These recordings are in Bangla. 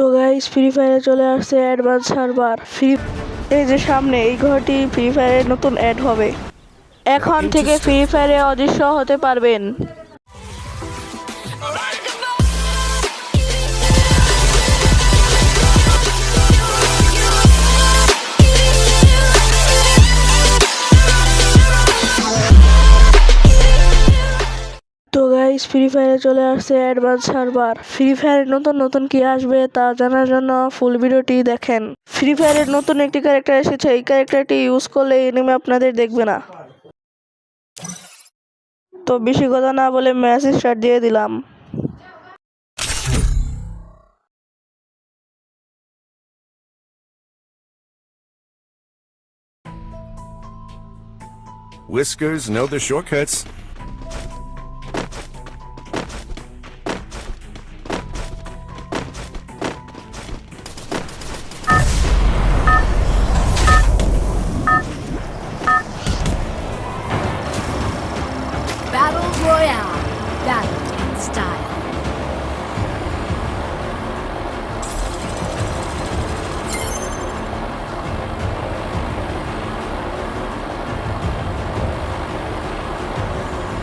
তো গাইস ফ্রি ফায়ারে চলে আসছে অ্যাডভান্স সার্ভার ফ্রি এই যে সামনে এই ঘরটি ফ্রি ফায়ারে নতুন অ্যাড হবে। এখন থেকে ফ্রি ফায়ারে অদৃশ্য হতে পারবেন। গাইস ফ্রি ফায়ারে চলে আসছে অ্যাডভান্স সার্ভার ফ্রি ফায়ারের নতুন নতুন কি আসবে তা জানার জন্য ফুল ভিডিওটি দেখেন। ফ্রি ফায়ারের নতুন একটি ক্যারেক্টার এসেছে, এই ক্যারেক্টারটি ইউজ করলে এনিমে আপনাদের দেখবে না। তো বেশি কথা না বলে ম্যাচ স্টার্ট দিয়ে দিলাম। Whiskers know the shortcuts.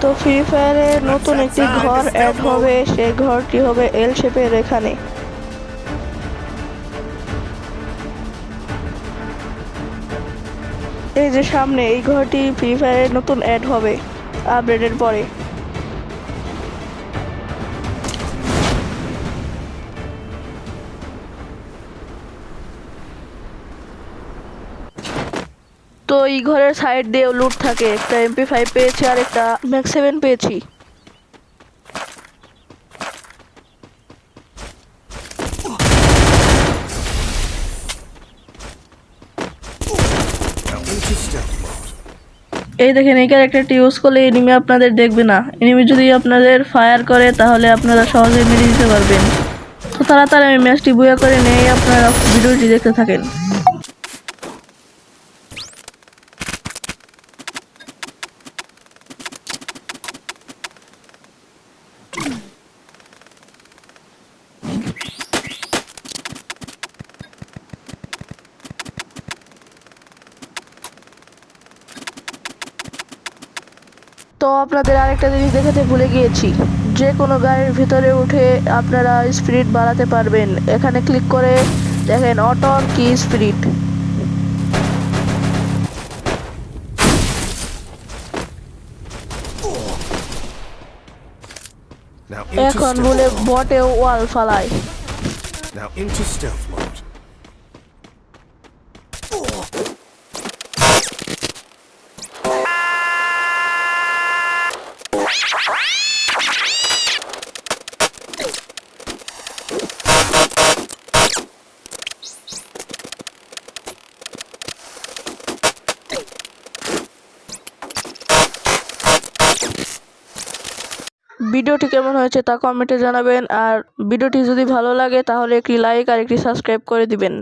তো ফ্রি ফায়ারে নতুন একটি ঘর অ্যাড হবে সে ঘরটি হবে এল শেপের এখানে। এই যে সামনে, এই ঘরটি ফ্রি ফায়ারে নতুন অ্যাড হবে আপডেটের পরে। তো এই ঘরের সাইড দিয়ে লুট থাকে। একটা এমপি ফাইভ পেয়েছি, আর একটা ম্যাক্স সেভেন পেয়েছি. এই দেখেন, এই ক্যারেক্টারটি ইউজ করলে এনিমি আপনাদের দেখবে না। এনিমি যদি আপনাদের ফায়ার করে, তাহলে আপনারা সহজেই মেরে দিতে পারবেন। তো তাড়াতাড়ি আমি ম্যাচটি বুয়া করে নিয়ে আপনারা ভিডিওটি দেখতে থাকেন। তো আপনাদের আরেকটা জিনিস দেখাতে ভুলে গিয়েছি যে কোনো গাড়ির ভিতরে উঠে আপনারা স্পিড বাড়াতে পারবেন এখানে ক্লিক করে দেখেন অটো কি স্পিড into এখন বলে. বটে ওয়াল ফালায় Now into stealth mode. ভিডিওটি কেমন হয়েছে তা কমেন্টে জানাবেন। আর ভিডিওটি যদি ভালো লাগে তাহলে একটি লাইক আর একটি সাবস্ক্রাইব করে দিবেন।